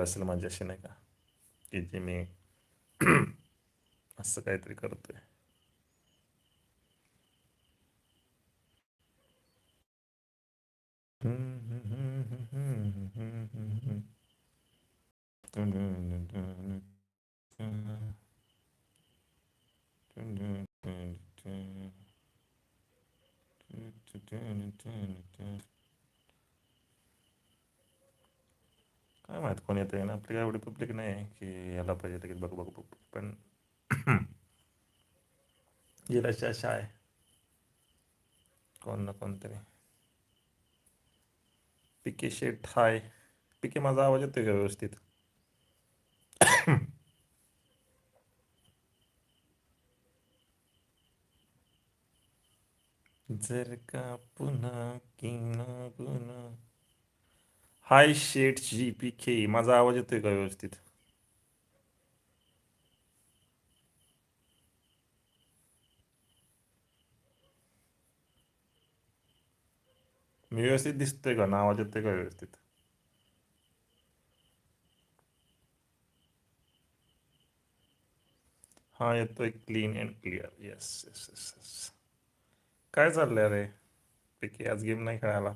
असेल माझ्याशी नाही का की जे मी असं काहीतरी करतोय काय माहीत कोण येतंय ना आपली काय एवढी पब्लिक नाही की याला पाहिजे लगेच बघ बघ बघ. पण येईल अशी आशा आहे. कोण ना कोणतरी. पिके शेट हाय. पिके माझा आवाज येतोय का व्यवस्थित? जर का पुन्हा किंवा पुन्हा हाय शेट जी पी के माझा आवाज येतोय का व्यवस्थित? मी व्यवस्थित दिसतोय का? ना आवाज येतोय का व्यवस्थित? हा येतोय clean and clear yes yes yes yes काय चाललंय रे? पिके आज गेम नाही खेळायला?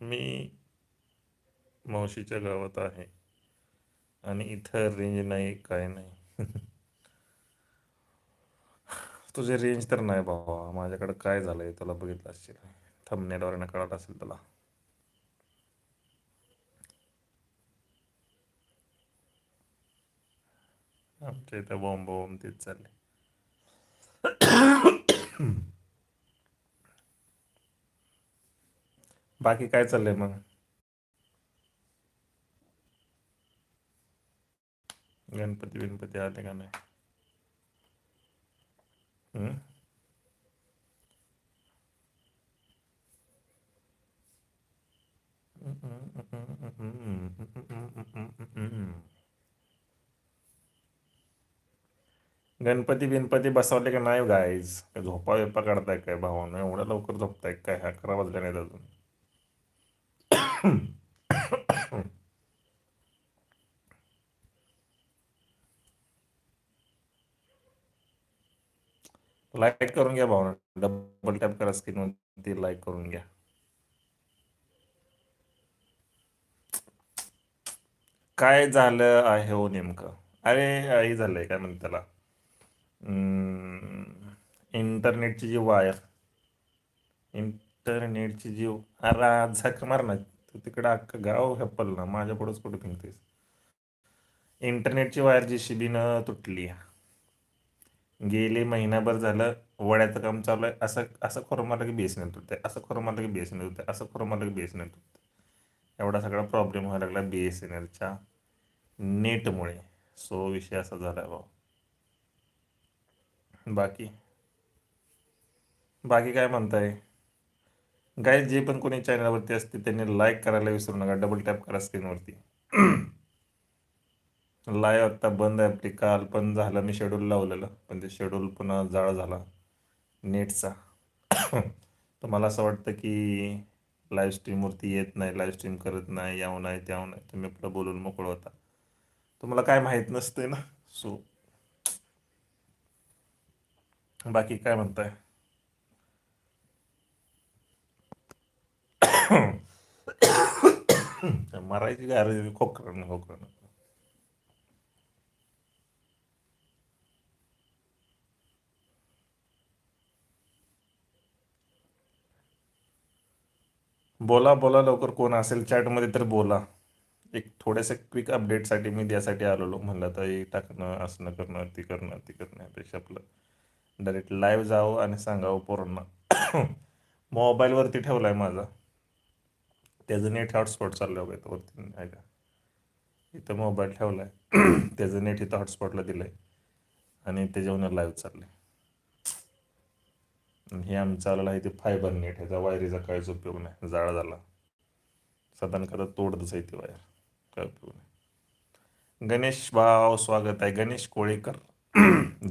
मी मावशीच्या गावात आहे. आणि इथं रेंज नाही काय नाही. तुझे रेंज तर नाही भावा. माझ्याकडे काय झालंय तुला बघितलं असेल थंबनेलवरनं कळत असेल तुला. आमच्या इथं बॉम्ब बॉम्ब तेच चालले बाकी काय चाललंय मग? गणपती बिनपती आले का नाही? गणपती बिनपती बसवले का नाही गाईज झोपा बिपा काढताय काय भावानं एवढ्या लवकर झोपताय काय? अकरा वाजले नाहीत अजून. लाईक करून घ्या भावना. डबल टॅप करा स्क्रीन ती लाईक करून घ्या. काय झालं आहे हो नेमकं? अरे आई झालंय काय म्हणते त्याला? इंटरनेटची जी वायर. इंटरनेटची जी अरे झक मार ना तू तिकडं अख्खं गाव हप्पल ना. माझ्या पुढंच कुठं फिंकतेस इंटरनेटची वायर जी शिबीनं तुटली. गेले महिनाभर झालं. वड्याचं काम चालू आहे. असं असं खोरमाला की बेस नाही तुटते. असं खरं की बेस नाही तुटते. असं खरं मला की बेस नाही तुटते. एवढा सगळा प्रॉब्लेम व्हायला लागला. बी एस एन एलच्या नेटमुळे. सो विषय असा झाला आहे भाऊ. बाकी. बाकी काय म्हणताय? गाय जे पण कोणी चॅनलवरती असते त्यांनी लाईक करायला विसरू नका. डबल टॅप करा स्क्रीनवरती लाईव्ह आत्ता बंद आहे आपली. काल पण झालं. मी शेड्यूल लावलेलं. पण ते शेड्यूल पुन्हा जाळ झाला. नेटचा. तर मला असं वाटतं की लाईव्ह स्ट्रीमवरती येत नाही. लाईव्ह स्ट्रीम करत नाही. यावं नाही त्यावं नाही तुम्ही आपलं बोलून मोकळं होता. तुम्हाला काय माहीत नसते ना. सो बाकी काय म्हणताय? मरायची काय अरे खोकरण खोकरण बोला बोला लवकर कोण असेल? चॅटमध्ये तर बोला. एक थोड्याशा क्विक अपडेटसाठी मी त्यासाठी आलेलो. म्हणलं तर हे टाकणं असणं करणं ती करणं ती करणं यापेक्षा आपलं डायरेक्ट लाईव्ह जावं आणि सांगावं पोरांना मोबाईलवरती ठेवला आहे माझा. त्याचं नेट हॉटस्पॉट चाललं आहे बघा वरती इथं मोबाईल ठेवला आहे त्याचं नेट इथं हॉटस्पॉटला दिलं आहे आणि त्याच्यावर लाईव्ह चाललं आहे हे आम्ही चाललं आहे ते फायबर नेट ह्याचा वायरीचा काहीच उपयोग नाही. जाळा झाला. साधारण कदा तोडतच आहे ती वायर काय उपयोग नाही. गणेश भाव स्वागत आहे. गणेश कोळेकर.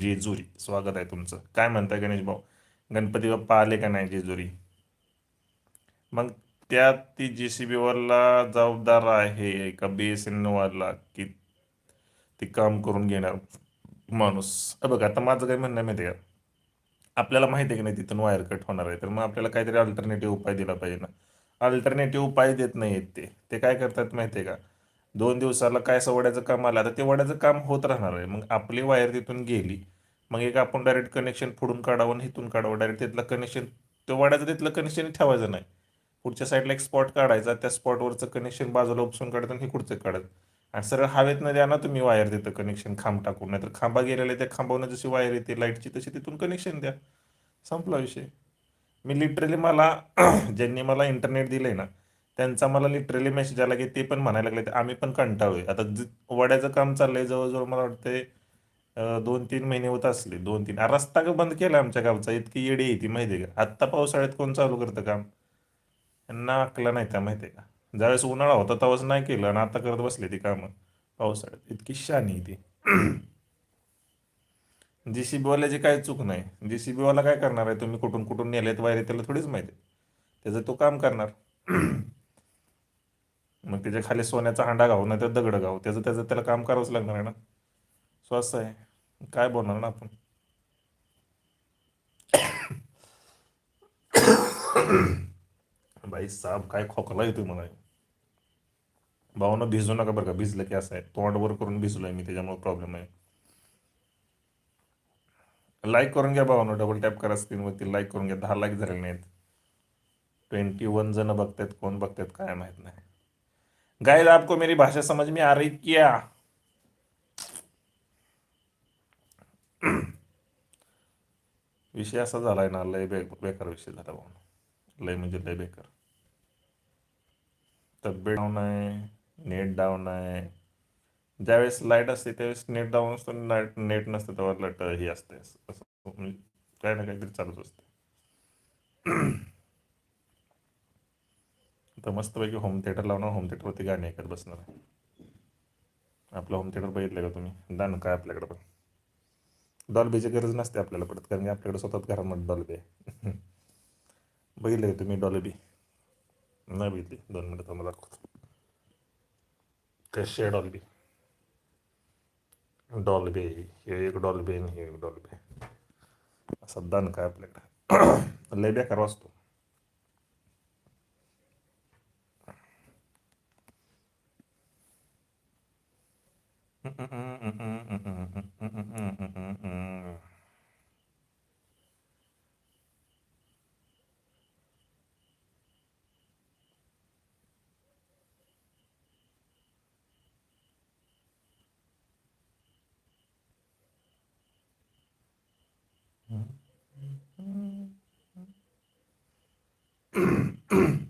जेजुरी. स्वागत आहे तुमचं. काय म्हणताय गणेश भाऊ? गणपती बाप्पा आले का नाही जेजुरी? मग त्यात ती जे सी बीवाला जबाबदार आहे का बी एस एन वाला की ती काम करून घेणार माणूस? अ बघ आता माझं काय म्हणणं माहिती आहे का? आपल्याला माहिती आहे की नाही तिथून वायर कट होणार आहे. तर मग आपल्याला काहीतरी अल्टरनेटिव्ह उपाय दिला पाहिजे ना. अल्टरनेटिव्ह उपाय देत नाही आहेत ते. ते काय करतात माहिती आहे का? दोन दिवसाला काय सवड्याचं काम आलं? आता ते वड्याचं काम होत राहणार आहे. मग आपली वायर तिथून गेली मग एक आपण डायरेक्ट कनेक्शन फोडून काढावं आणि इथून काढावं. डायरेक्ट तिथलं कनेक्शन तो वाड्याचं तिथलं कनेक्शन ठेवायचं नाही. पुढच्या साईडला एक स्पॉट काढायचा त्या स्पॉटवरचं कनेक्शन बाजूला उपसून काढत आणि हे काढत. आणि सरळ हवेत न द्या ना तुम्ही वायर तिथं कनेक्शन खांब टाकून. नाही तर खांबा गेलेला आहे त्या खांबावनं जशी वायर येते लाईटची तशी तिथून कनेक्शन द्या. संपला विषय. मी लिटरली मला ज्यांनी मला इंटरनेट दिलं आहे ना त्यांचा मला लिटरली मेसेज आला की ते पण म्हणायला लागले आम्ही पण कंटाळूय आता वड्याचं काम चाललंय जवळजवळ मला वाटतंय दोन तीन महिने होत असले दोन तीन रस्ता का बंद केला आमच्या गावचा? इतकी येडी आहे ती माहिती आहे का? आत्ता पावसाळ्यात कोण चालू करतं काम? यांना आकला नाही त्या माहिती आहे का? ज्यावेळेस उन्हाळा होता तेव्हाच नाही केलं आणि आता करत बसले ती कामं पावसाळ्यात. इतकी शानी आहे ती. जी सी काय चूक नाही. जी सी काय करणार आहे तुम्ही? कुठून कुठून नेलेत? वायरे त्याला थोडीच माहिती आहे. त्याचं तो काम करणार. मग त्याच्याखाली सोन्याचा हांडा गाव नाही तर दगड गाव त्याचं त्याचं त्याला काम करावंच लागणार आहे ना. सो असं आहे. काय बोलणार ना आपण? बाई साहेब काय खोकला येतोय मला. भावानं भिजू नका बरं का. भिजलं की असं आहे. तोंड वर करून भिजलोय मी त्याच्यामुळे प्रॉब्लेम आहे. लाईक करून घ्या भावानं. डबल टॅप करा स्क्रीनवरती लाईक करून घ्या. दहा लाईक झालेले नाहीत. ट्वेंटी वन जण बघतायत. कोण बघतायत काय माहीत नाही. गाइस आपको मेरी भाषा समझ में आ रही क्या? विषय असा झालाय ना लय बे बेकार विषय झाला भाऊ. लय म्हणजे लय बेकार. तब्येत डाऊन आहे नेट डाऊन आहे. ज्यावेळेस लाइट असते त्यावेळेस नेट डाऊन असतो लाइट नेट नसतं तेव्हा लाइट ही असते. असं म्हणजे ना काहीतरी चालूच असते. तर मस्तपैकी होम थिएटर लावणार होम थिएटरवरती गाणी ऐकत बसणार आहे. आपलं होम थिएटर बघितलं का तुम्ही? दान काय आपल्याकडे पण. डॉल्बीची गरज नसते आपल्याला पडत कारण की आपल्याकडे स्वतःच घरामध्ये डॉल्बी आहे. बघितलं का तुम्ही डॉल्बी नाही बघितली. दोन मिनिटं तुम्हाला दाखवतो. कशी आहे डॉल्बी डॉल्बी हे एक डॉल्बी आणि हे एक डॉल्बी असा दान काय आपल्याकडे? लय बेकार वाचतो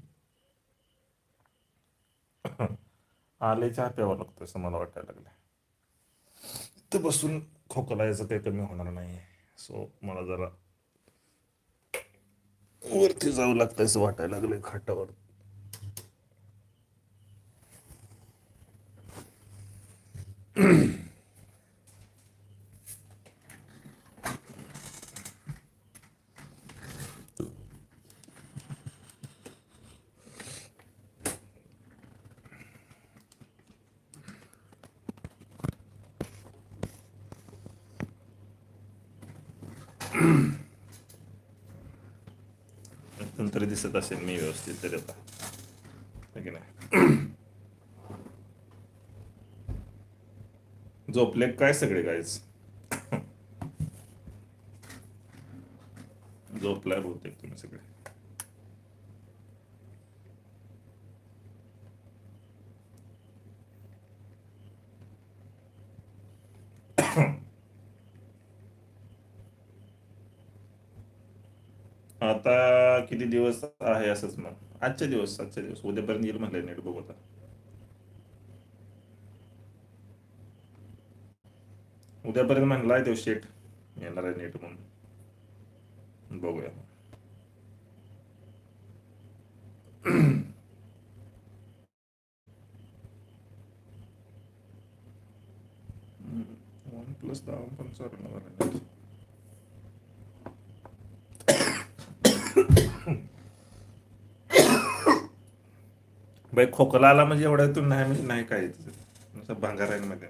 आले चहा प्यावं लागतो असं मला वाटायला लागलं तर बसून खोकला याचं काही कमी होणार नाही. सो मला जरा वरती जावं लागतं असं वाटायला लागलंय खाटावर. नंतर दिसत असेल मी व्यवस्थित तरी आता है की नाही झोपले काय सगळे गायच झोपलाय बहुतेक तुम्ही सगळे आता किती दिवस आहे असंच मग? आजचे दिवस आजचे दिवस. उद्यापर्यंत येईल म्हणलंय नेट बघू आता. उद्यापर्यंत म्हणलाय तो शेट येणार आहे नेट म्हणून. बघूया वन प्लस दहा पण चालणार बाई खोकला आला म्हणजे एवढ्यातून नाही नाही काय नुसतं भांगारांमध्ये.